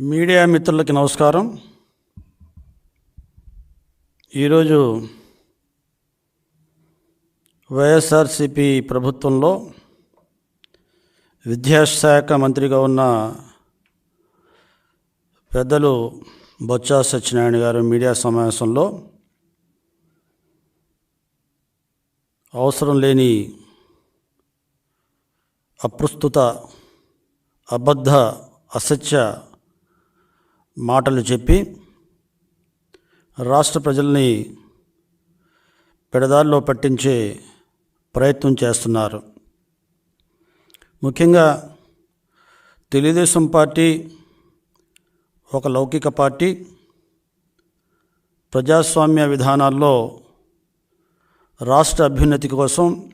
Media మిత్రులకి నమస్కారం. ఈరోజు వైఎస్ఆర్సిపి ప్రభుత్వంలో విద్యాశాఖ మంత్రిగా ఉన్న పెద్దలు బొత్స సత్యనారాయణ గారు మీడియా సమావేశంలో అవసరం లేని అప్రస్తుత అబద్ధ అసత్య మాటలు చెప్పి రాష్ట్ర ప్రజల్ని పెడదారిలో పట్టించే ప్రయత్నం చేస్తున్నారు. ముఖ్యంగా తెలుగుదేశం పార్టీ ఒక లౌకిక పార్టీ. ప్రజాస్వామ్య విధానాల్లో రాష్ట్ర అభ్యున్నతి కోసం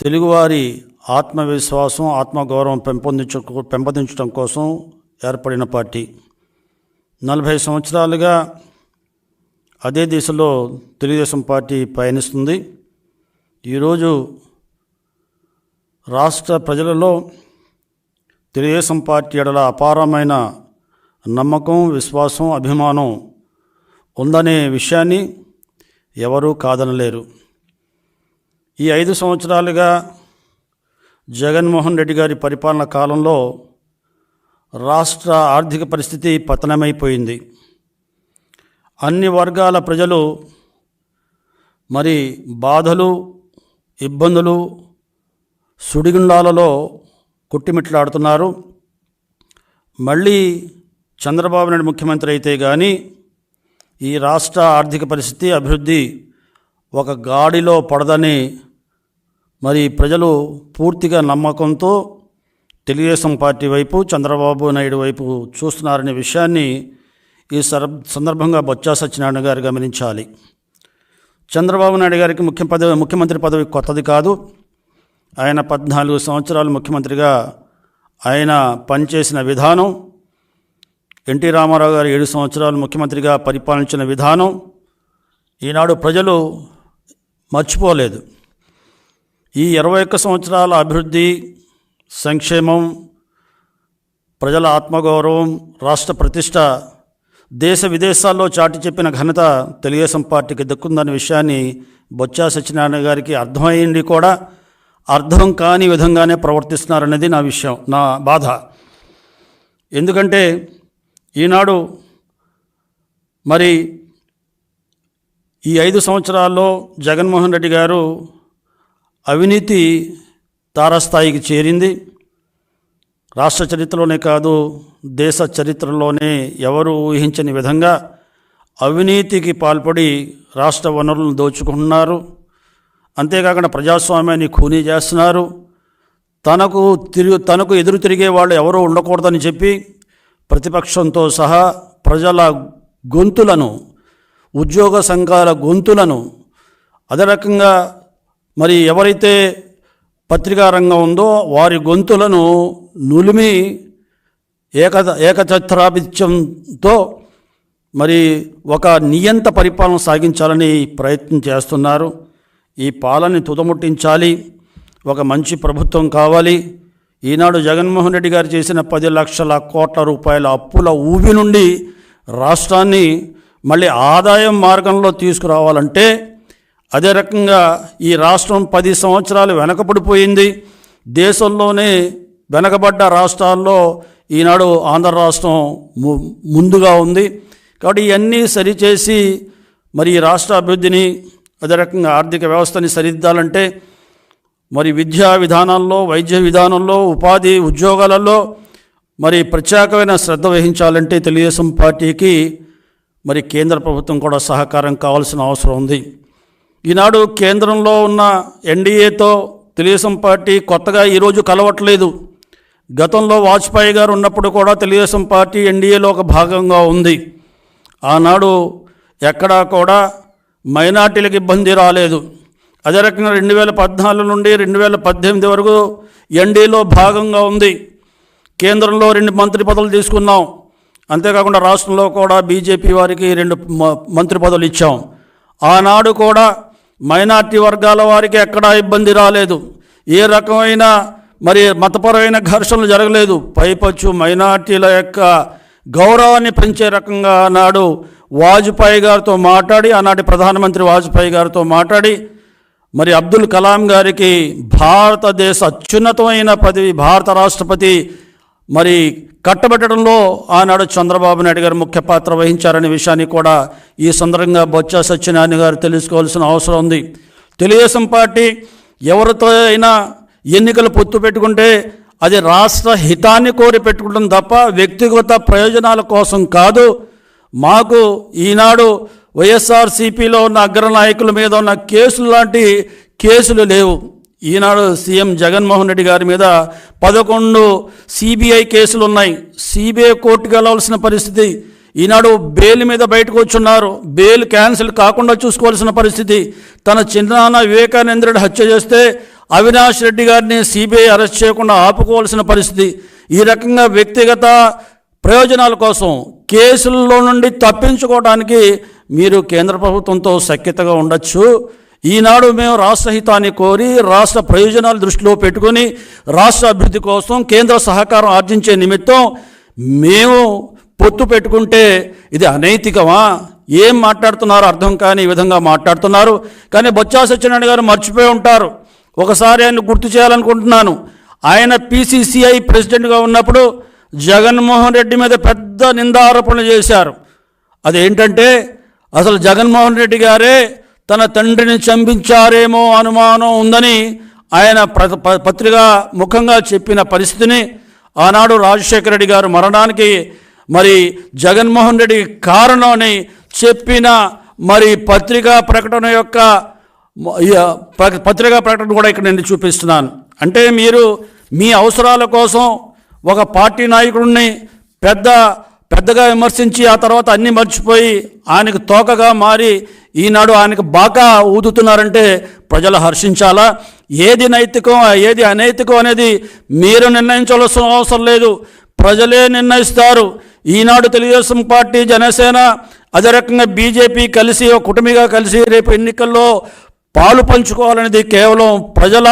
తెలుగువారి ఆత్మవిశ్వాసం ఆత్మగౌరవం పెంపొందించ పెంపొందించడం కోసం ఏర్పడిన పార్టీ. నలభై సంవత్సరాలుగా అదే దిశలో తెలుగుదేశం పార్టీ పయనిస్తుంది. ఈరోజు రాష్ట్ర ప్రజలలో తెలుగుదేశం పార్టీ ఎడల అపారమైన నమ్మకం విశ్వాసం అభిమానం ఉందనే విషయాన్ని ఎవరూ కాదనలేరు. ఈ ఐదు సంవత్సరాలుగా జగన్మోహన్ రెడ్డి గారి పరిపాలన కాలంలో రాష్ట్ర ఆర్థిక పరిస్థితి పతనమైపోయింది. అన్ని వర్గాల ప్రజలు మరి బాధలు ఇబ్బందులు సుడిగుండాలలో కొట్టిమిట్లాడుతున్నారు. మళ్ళీ చంద్రబాబు నాయుడు ముఖ్యమంత్రి అయితే కానీ ఈ రాష్ట్ర ఆర్థిక పరిస్థితి అభివృద్ధి ఒక గాడిలో పడదని మరి ప్రజలు పూర్తిగా నమ్మకంతో తెలుగుదేశం పార్టీ వైపు చంద్రబాబు నాయుడు వైపు చూస్తున్నారనే విషయాన్ని ఈ సందర్భంగా బొత్స సత్యనారాయణ గారు గమనించాలి. చంద్రబాబు నాయుడు గారికి ముఖ్య పదవి ముఖ్యమంత్రి పదవి కొత్తది కాదు. ఆయన పద్నాలుగు సంవత్సరాలు ముఖ్యమంత్రిగా ఆయన పనిచేసిన విధానం ఎన్టీ రామారావు గారు ఏడు సంవత్సరాలు ముఖ్యమంత్రిగా పరిపాలించిన విధానం ఈనాడు ప్రజలు మర్చిపోలేదు. ఈ ఇరవై ఒక్క సంవత్సరాల అభివృద్ధి సంక్షేమం ప్రజల ఆత్మగౌరవం రాష్ట్ర ప్రతిష్ట దేశ విదేశాల్లో చాటి చెప్పిన ఘనత తెలుగుదేశం పార్టీకి దక్కుందనే విషయాన్ని బొత్స సత్యనారాయణ గారికి అర్థమైంది కూడా అర్థం కాని విధంగానే ప్రవర్తిస్తున్నారనేది నా విషయం నా బాధ. ఎందుకంటే ఈనాడు మరి ఈ ఐదు సంవత్సరాల్లో జగన్మోహన్ రెడ్డి గారు అవినీతి తారస్థాయికి చేరింది. రాష్ట్ర చరిత్రలోనే కాదు దేశ చరిత్రలోనే ఎవరు ఊహించని విధంగా అవినీతికి పాల్పడి రాష్ట్ర వనరులను దోచుకుంటున్నారు. అంతేకాకుండా ప్రజాస్వామ్యాన్ని ఖూనీ చేస్తున్నారు. తనకు తిరుగు తనకు ఎదురు తిరిగే వాళ్ళు ఎవరూ ఉండకూడదని చెప్పి ప్రతిపక్షంతో సహా ప్రజల గొంతులను ఉద్యోగ సంఘాల గొంతులను అదే రకంగా మరి ఎవరైతే పత్రికా రంగం ఉందో వారి గొంతులను నులిమి ఏక ఏకఛత్రాభిత్యంతో మరి ఒక నియంత పరిపాలన సాగించాలని ప్రయత్నం చేస్తున్నారు. ఈ పాలనని తుదముట్టించాలి. ఒక మంచి ప్రభుత్వం కావాలి. ఈనాడు జగన్మోహన్ రెడ్డి గారు చేసిన పది లక్షల కోట్ల రూపాయల అప్పుల ఊబి నుండి రాష్ట్రాన్ని మళ్ళీ ఆదాయం మార్గంలో తీసుకురావాలంటే అదే రకంగా ఈ రాష్ట్రం పది సంవత్సరాలు వెనకబడిపోయింది దేశంలోనే వెనకబడ్డ రాష్ట్రాల్లో ఈనాడు ఆంధ్ర రాష్ట్రం ము ముందుగా ఉంది. కాబట్టి ఇవన్నీ సరిచేసి మరి ఈ రాష్ట్ర అభివృద్ధిని అదే రకంగా ఆర్థిక వ్యవస్థని సరిదిద్దాలంటే మరి విద్యా విధానాల్లో వైద్య విధానంలో ఉపాధి ఉద్యోగాలలో మరి ప్రత్యేకమైన శ్రద్ధ వహించాలంటే తెలుగుదేశం పార్టీకి మరి కేంద్ర ప్రభుత్వం కూడా సహకారం కావాల్సిన అవసరం ఉంది. ఈనాడు కేంద్రంలో ఉన్న ఎన్డీఏతో తెలుగుదేశం పార్టీ కొత్తగా ఈరోజు కలవట్లేదు. గతంలో వాజ్పేయి గారు ఉన్నప్పుడు కూడా తెలుగుదేశం పార్టీ ఎన్డీఏలో ఒక భాగంగా ఉంది. ఆనాడు ఎక్కడా కూడా మైనార్టీలకు ఇబ్బంది రాలేదు. అదే రకంగా రెండు వేల పద్నాలుగు నుండి రెండు వేల పద్దెనిమిది వరకు ఎన్డీఏలో భాగంగా ఉంది. కేంద్రంలో రెండు మంత్రి పదవులు తీసుకున్నాం. అంతేకాకుండా రాష్ట్రంలో కూడా బీజేపీ వారికి రెండు మ- మంత్రి పదవులు ఇచ్చాం. ఆనాడు కూడా మైనార్టీ వర్గాల వారికి ఎక్కడా ఇబ్బంది రాలేదు. ఏ రకమైన మరి మతపరమైన ఘర్షణలు జరగలేదు. పైపచ్చు మైనార్టీల యొక్క గౌరవాన్ని పెంచే రకంగా ఆనాడు వాజ్పేయి గారితో మాట్లాడి ఆనాటి ప్రధానమంత్రి వాజ్పేయి గారితో మాట్లాడి మరి అబ్దుల్ కలాం గారికి భారతదేశ అత్యున్నతమైన పదవి భారత రాష్ట్రపతి మరి కట్టబెట్టడంలో ఆనాడు చంద్రబాబు నాయుడు గారు ముఖ్య పాత్ర వహించారనే విషయాన్ని కూడా ఈ సందర్భంగా బొత్స సత్యనారాయణ గారు తెలుసుకోవాల్సిన అవసరం ఉంది. తెలుగుదేశం పార్టీ ఎవరితో అయినా ఎన్నికలు పొత్తు పెట్టుకుంటే అది రాష్ట్ర హితాన్ని కోరి పెట్టుకుంటాం తప్ప వ్యక్తిగత ప్రయోజనాల కోసం కాదు. మాకు ఈనాడు వైఎస్ఆర్సీపీలో ఉన్న అగ్రనాయకుల మీద ఉన్న కేసులు లాంటి కేసులు లేవు. ఈనాడు సీఎం జగన్మోహన్ రెడ్డి గారి మీద పదకొండు సిబిఐ కేసులు ఉన్నాయి సిబిఐ కోర్టుకు వెళ్ళవలసిన పరిస్థితి. ఈనాడు బెయిల్ మీద బయటకు వచ్చున్నారు. బెయిల్ క్యాన్సిల్ కాకుండా చూసుకోవాల్సిన పరిస్థితి. తన చిన్నాన్న వివేకానందరెడ్డి హత్య చేస్తే అవినాష్ రెడ్డి గారిని సిబిఐ అరెస్ట్ చేయకుండా ఆపుకోవాల్సిన పరిస్థితి. ఈ రకంగా వ్యక్తిగత ప్రయోజనాల కోసం కేసుల్లో నుండి తప్పించుకోవడానికి మీరు కేంద్ర ప్రభుత్వంతో సఖ్యతగా ఉండొచ్చు. ఈనాడు మేము రాష్ట్ర హితాన్ని కోరి రాష్ట్ర ప్రయోజనాలు దృష్టిలో పెట్టుకుని రాష్ట్ర అభివృద్ధి కోసం కేంద్ర సహకారం ఆర్జించే నిమిత్తం మేము పొత్తు పెట్టుకుంటే ఇది అనైతికమా? ఏం మాట్లాడుతున్నారో? అర్థం కాని ఈ విధంగా మాట్లాడుతున్నారు. కానీ బొత్స సత్యనారాయణ గారు మర్చిపోయి ఉంటారు. ఒకసారి ఆయన గుర్తు చేయాలనుకుంటున్నాను. ఆయన పిసిసిఐ ప్రెసిడెంట్గా ఉన్నప్పుడు జగన్మోహన్ రెడ్డి మీద పెద్ద నిందారోపణలు చేశారు. అదేంటంటే అసలు జగన్మోహన్ రెడ్డి గారే తన తండ్రిని చంపించారేమో అనుమానం ఉందని ఆయన ప్ర- పత్రిక ముఖంగా చెప్పిన పరిస్థితిని ఆనాడు రాజశేఖర రెడ్డి గారు మరణానికి మరి జగన్మోహన్ రెడ్డి కారణం అని చెప్పిన మరి పత్రికా ప్రకటన యొక్క పత్రికా ప్రకటన కూడా ఇక్కడ నేను చూపిస్తున్నాను. అంటే మీరు మీ అవసరాల కోసం ఒక పార్టీ నాయకుడిని పెద్ద పెద్దగా విమర్శించి ఆ తర్వాత అన్ని మర్చిపోయి ఆయనకు తోకగా మారి ఈనాడు ఆయనకు బాగా ఊదుతున్నారంటే ప్రజలు హర్షించాలా? ఏది నైతికం ఏది అనైతికం అనేది మీరు నిర్ణయించవలసిన అవసరం లేదు. ప్రజలే నిర్ణయిస్తారు. ఈనాడు తెలుగుదేశం పార్టీ జనసేన అదే రకంగా బీజేపీ కలిసి ఒక కలిసి రేపు ఎన్నికల్లో పాలు పంచుకోవాలనేది కేవలం ప్రజల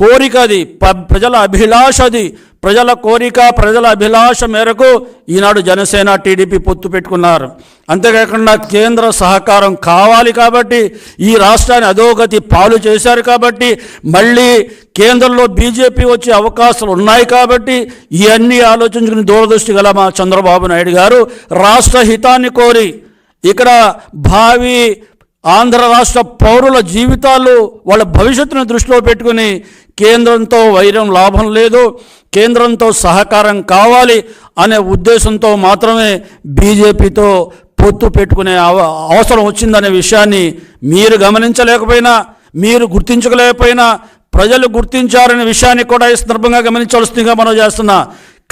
కోరిక అది. ప- ప్రజల అభిలాష అది. ప్రజల కోరిక ప్రజల అభిలాష మేరకు ఈనాడు జనసేన టీడీపీ పొత్తు పెట్టుకున్నారు. అంతేకాకుండా కేంద్ర సహకారం కావాలి కాబట్టి ఈ రాష్ట్రాన్ని అధోగతి పాలు చేశారు కాబట్టి మళ్ళీ కేంద్రంలో బీజేపీ వచ్చే అవకాశాలు ఉన్నాయి కాబట్టి ఇవన్నీ ఆలోచించుకుని దూరదృష్టి గల మా చంద్రబాబు నాయుడు గారు రాష్ట్ర హితాన్ని కోరి ఇక్కడ భావి ఆంధ్ర రాష్ట్ర పౌరుల జీవితాలు వాళ్ళ భవిష్యత్తును దృష్టిలో పెట్టుకుని కేంద్రంతో వైరం లాభం లేదు కేంద్రంతో సహకారం కావాలి అనే ఉద్దేశంతో మాత్రమే బీజేపీతో పొత్తు పెట్టుకునే అవ- అవసరం వచ్చిందనే విషయాన్ని మీరు గమనించలేకపోయినా మీరు గుర్తించలేకపోయినా ప్రజలు గుర్తించారనే విషయాన్ని కూడా ఈ సందర్భంగా గమనించవలసిందిగా మనం చేస్తున్నా.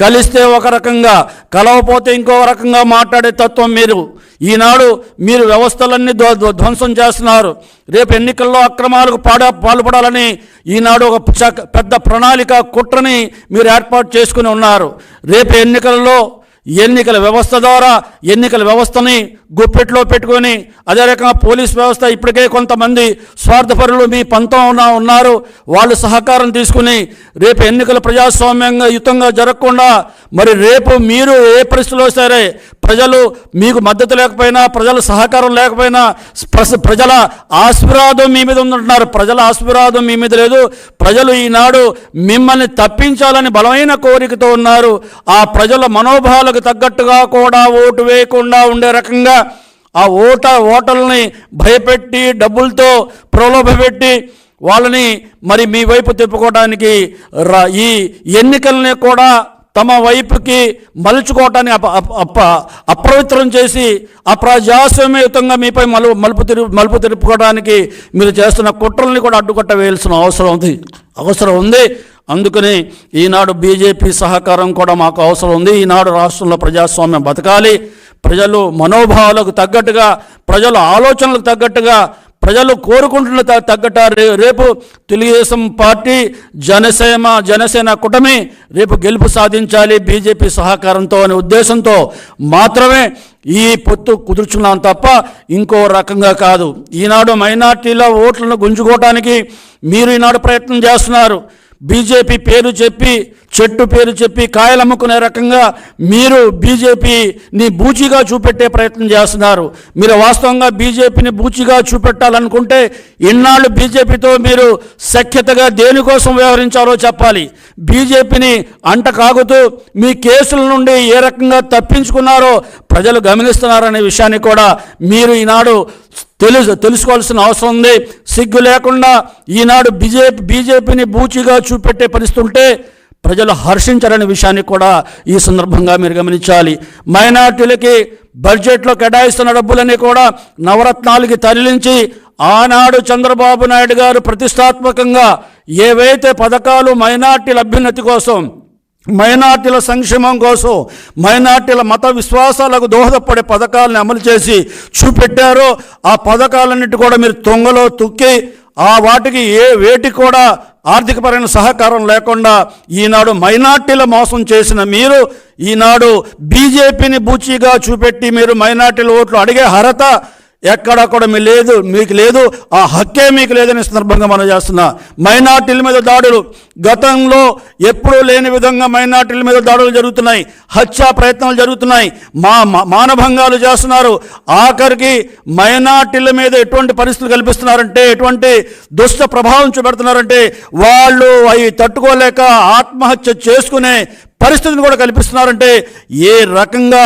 కలిస్తే ఒక రకంగా కలవపోతే ఇంకో రకంగా మాట్లాడే తత్వం మీరు. ఈనాడు మీరు వ్యవస్థలన్నీ ధ్వంసం చేస్తున్నారు. రేపు ఎన్నికల్లో అక్రమాలకు పాడ పాల్పడాలని ఈనాడు ఒక చ- పెద్ద ప్రణాళిక కుట్రని మీరు ఏర్పాటు చేసుకుని ఉన్నారు. రేపు ఎన్నికల్లో ఎన్నికల వ్యవస్థ ద్వారా ఎన్నికల వ్యవస్థని గుప్పెట్లో పెట్టుకొని అదే రకంగా పోలీస్ వ్యవస్థ ఇప్పటికే కొంతమంది స్వార్థపరులు మీ పంతం ఉన్నారు. వాళ్ళు సహకారం తీసుకుని రేపు ఎన్నికలు ప్రజాస్వామ్యంగా యుతంగా జరగకుండా మరి రేపు మీరు ఏ పరిస్థితిలో సరే ప్రజలు మీకు మద్దతు లేకపోయినా ప్రజల సహకారం లేకపోయినా ప్రజల ఆశీర్వాదం మీ మీద ఉందంటున్నారు. ప్రజల ఆశీర్వాదం మీ మీద లేదు. ప్రజలు ఈనాడు మిమ్మల్ని తప్పించాలని బలమైన కోరికతో ఉన్నారు. ఆ ప్రజల మనోభావాలకు తగ్గట్టుగా కూడా ఓటు వేయకుండా ఉండే రకంగా ఆ ఓట ఓటల్ని భయపెట్టి డబ్బులతో ప్రలోభపెట్టి వాళ్ళని మరి మీ వైపు తిప్పుకోవడానికి ఈ ఎన్నికల్ని కూడా తమ వైపుకి మలుచుకోవటాన్ని అప అప్రవిత్రం చేసి అప్రజాస్వామ్యయుతంగా మీపై మలు మలుపు తిరు మలుపు తిరుపుకోవడానికి మీరు చేస్తున్న కుట్రల్ని కూడా అడ్డుకట్ట వేయాల్సిన అవసరం ఉంది. అవసరం ఉంది. అందుకని ఈనాడు బీజేపీ సహకారం కూడా మాకు అవసరం ఉంది. ఈనాడు రాష్ట్రంలో ప్రజాస్వామ్యం బతకాలి. ప్రజలు మనోభావాలకు తగ్గట్టుగా ప్రజల ఆలోచనలకు తగ్గట్టుగా ప్రజలు కోరుకుంటున్న తగ్గట రేపు తెలుగుదేశం పార్టీ జనసేన జనసేన కూటమి రేపు గెలుపు సాధించాలి బీజేపీ సహకారంతో అనే ఉద్దేశంతో మాత్రమే ఈ పొత్తు కుదుర్చున్నాం తప్ప ఇంకో రకంగా కాదు. ఈనాడు మైనార్టీల ఓట్లను గుంజుకోవటానికి మీరు ఈనాడు ప్రయత్నం చేస్తున్నారు. బీజేపీ పేరు చెప్పి చెట్టు పేరు చెప్పి కాయలు అమ్ముకునే రకంగా మీరు బీజేపీని బూచిగా చూపెట్టే ప్రయత్నం చేస్తున్నారు. మీరు వాస్తవంగా బీజేపీని బూచిగా చూపెట్టాలనుకుంటే ఇన్నాళ్ళు బీజేపీతో మీరు సఖ్యతగా దేనికోసం వ్యవహరించారో చెప్పాలి. బీజేపీని అంట కాగుతూ మీ కేసుల నుండి ఏ రకంగా తప్పించుకున్నారో ప్రజలు గమనిస్తున్నారనే విషయాన్ని కూడా మీరు ఈనాడు తెలుసు తెలుసుకోవాల్సిన అవసరం ఉంది. సిగ్గు లేకుండా ఈనాడు బీజేపీ బీజేపీని బూచిగా చూపెట్టే పరిస్థితి ఉంటే ప్రజలు హర్షించారనే విషయాన్ని కూడా ఈ సందర్భంగా మీరు గమనించాలి. మైనార్టీలకి బడ్జెట్లో కేటాయిస్తున్న డబ్బులన్నీ కూడా నవరత్నాలకి తరలించి ఆనాడు చంద్రబాబు నాయుడు గారు ప్రతిష్టాత్మకంగా ఏవైతే పథకాలు మైనార్టీల అభ్యున్నతి కోసం మైనార్టీల సంక్షేమం కోసం మైనార్టీల మత విశ్వాసాలకు దోహదపడే పథకాలను అమలు చేసి చూపెట్టారో ఆ పథకాలన్నిటి కూడా మీరు తొంగలో తుక్కి ఆ వాటికి ఏ వేటి కూడా ఆర్థికపరమైన సహకారం లేకుండా ఈనాడు మైనార్టీల మోసం చేసిన మీరు ఈనాడు బీజేపీని బూచిగా చూపెట్టి మీరు మైనార్టీల ఓట్లు అడిగే అర్హత ఎక్కడ కూడా మీ లేదు మీకు లేదు. ఆ హక్కే మీకు లేదని సందర్భంగా మనం చేస్తున్నా మైనార్టీల మీద దాడులు. గతంలో ఎప్పుడూ లేని విధంగా మైనార్టీల మీద దాడులు జరుగుతున్నాయి. హత్యా ప్రయత్నాలు జరుగుతున్నాయి. మా మా- మానభంగాలు చేస్తున్నారు. ఆఖరికి మైనార్టీల మీద ఎటువంటి పరిస్థితులు కల్పిస్తున్నారంటే ఎటువంటి దుష్ట ప్రభావం చూపెడుతున్నారంటే వాళ్ళు అవి తట్టుకోలేక ఆత్మహత్య చేసుకునే పరిస్థితిని కూడా కల్పిస్తున్నారంటే ఏ రకంగా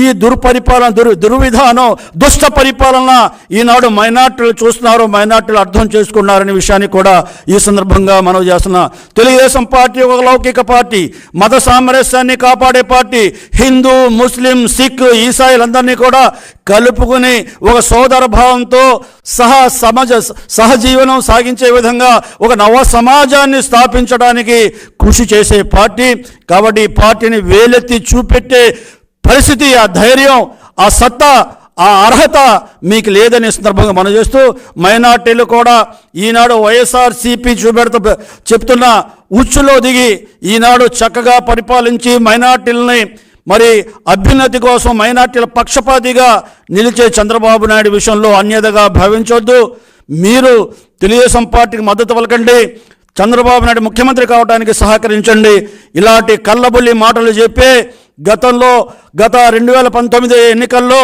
ఈ దుర్పరిపాలన దుర్ దుర్విధానం దుష్ట పరిపాలన ఈనాడు మైనార్టీలు చూస్తున్నారో మైనార్టీలు అర్థం చేసుకున్నారనే విషయాన్ని కూడా ఈ సందర్భంగా మనం చేస్తున్నా. తెలుగుదేశం పార్టీ ఒక లౌకిక పార్టీ మత సామరస్యాన్ని కాపాడే పార్టీ హిందూ ముస్లిం సిక్ ఈసాయిలందరినీ కూడా కలుపుకుని ఒక సోదర భావంతో సహా సమాజ సహజీవనం సాగించే విధంగా ఒక నవ సమాజాన్ని స్థాపించడానికి కృషి చేసే పార్టీ. కాబట్టి ఈ పార్టీని వేలెత్తి చూపెట్టే పరిస్థితి ఆ ధైర్యం ఆ సత్తా ఆ అర్హత మీకు లేదనే సందర్భంగా మనం చేస్తూ మైనార్టీలు కూడా ఈనాడు వైఎస్ఆర్సీపీ చూపెడత చూపెడుతూ చెప్తున్న ఉచ్చులో దిగి ఈనాడు చక్కగా పరిపాలించి మైనార్టీలని మరి అభ్యున్నతి కోసం మైనార్టీల పక్షపాతిగా నిలిచే చంద్రబాబు నాయుడు విషయంలో అన్యతగా భావించొద్దు. మీరు తెలుగుదేశం పార్టీకి మద్దతు పలకండి. చంద్రబాబు నాయుడు ముఖ్యమంత్రి కావడానికి సహకరించండి. ఇలాంటి కళ్ళబుల్లి మాటలు చెప్పే గతంలో గత రెండు వేల పంతొమ్మిది ఎన్నికల్లో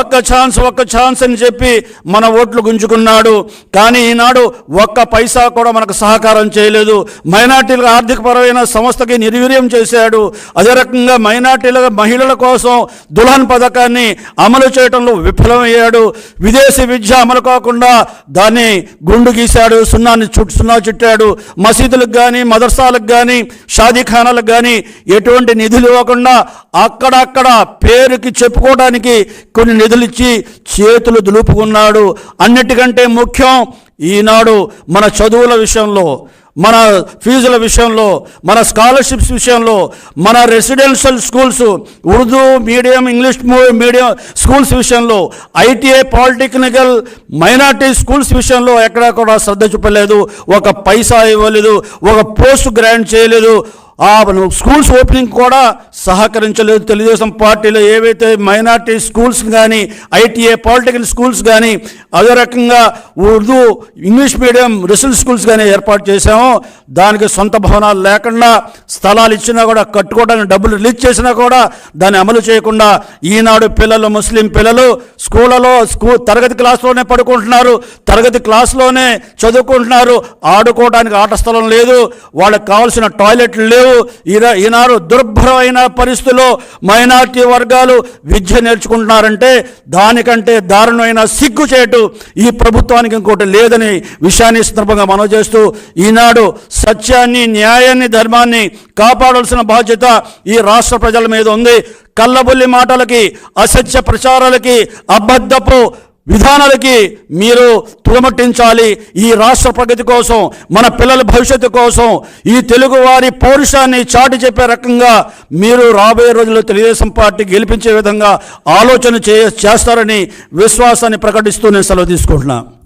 ఒక్క ఛాన్స్ ఒక్క ఛాన్స్ అని చెప్పి మన ఓట్లు గుంజుకున్నాడు. కానీ ఈనాడు ఒక్క పైసా కూడా మనకు సహకారం చేయలేదు. మైనార్టీల ఆర్థికపరమైన సంస్థకి నిర్వీర్యం చేశాడు. అదే రకంగా మైనార్టీల మహిళల కోసం దుల్హన్ పథకాన్ని అమలు చేయడంలో విఫలమయ్యాడు. విదేశీ విద్య అమలు కాకుండా దాన్ని గుండు గీశాడు సున్నాన్ని చుట్టు సున్నా చుట్టాడు. మసీదులకు కానీ మదర్సాలకు కానీ షాదీఖానాలకు కానీ ఎటువంటి నిధులు ఇవ్వకుండా అక్కడక్కడ పేరుకి చెప్పుకోవడానికి కొన్ని నిధులిచ్చి చేతులు దులుపుకున్నాడు. అన్నిటికంటే ముఖ్యం ఈనాడు మన చదువుల విషయంలో మన ఫీజుల విషయంలో మన స్కాలర్షిప్స్ విషయంలో మన residential schools Urdu medium English medium schools విషయంలో ఐటీఐ పాలిటెక్నికల్ మైనార్టీ స్కూల్స్ విషయంలో ఎక్కడా కూడా శ్రద్ధ చూపలేదు. ఒక పైసా ఇవ్వలేదు. ఒక పోస్ట్ గ్రాంట్ చేయలేదు. ఆ స్కూల్స్ ఓపెనింగ్ కూడా సహకరించలేదు. తెలుగుదేశం పార్టీలో ఏవైతే మైనార్టీ స్కూల్స్ కానీ ఐటీఐ పాలిటెక్నిక్ స్కూల్స్ కానీ అదే రకంగా Urdu English medium result schools కానీ ఏర్పాటు చేశాము. దానికి సొంత భవనాలు లేకుండా స్థలాలు ఇచ్చినా కూడా కట్టుకోవడానికి డబ్బులు రిలీజ్ చేసినా కూడా దాన్ని అమలు చేయకుండా ఈనాడు పిల్లలు ముస్లిం పిల్లలు స్కూళ్ళలో స్కూ తరగతి క్లాస్లోనే పడుకుంటున్నారు. తరగతి క్లాస్లోనే చదువుకుంటున్నారు. ఆడుకోవడానికి ఆట స్థలం లేదు. వాళ్ళకి కావాల్సిన టాయిలెట్లు లేవు. ఈనాడు దుర్భరమైన పరిస్థితుల్లో మైనార్టీ వర్గాలు విద్య నేర్చుకుంటున్నారంటే దానికంటే దారుణమైన సిగ్గుచేటు ఈ ప్రభుత్వానికి ఇంకోటి లేదని విషయాన్ని సందర్భంగా మనం చేస్తూ ఈనాడు సత్యాన్ని న్యాయాన్ని ధర్మాన్ని కాపాడాల్సిన బాధ్యత ఈ రాష్ట్ర ప్రజల మీద ఉంది. కళ్ళబుల్లి మాటలకి అసత్య ప్రచారాలకి అబద్ధపు విధానాలకి మీరు తులమట్టించాలి. ఈ రాష్ట్ర ప్రగతి కోసం మన పిల్లల భవిష్యత్తు కోసం ఈ తెలుగువారి పౌరుషాన్ని చాటి చెప్పే రకంగా మీరు రాబోయే రోజుల్లో తెలుగుదేశం పార్టీ గెలిపించే విధంగా ఆలోచన చే చేస్తారని విశ్వాసాన్ని ప్రకటిస్తూ నేను సెలవు తీసుకుంటున్నాను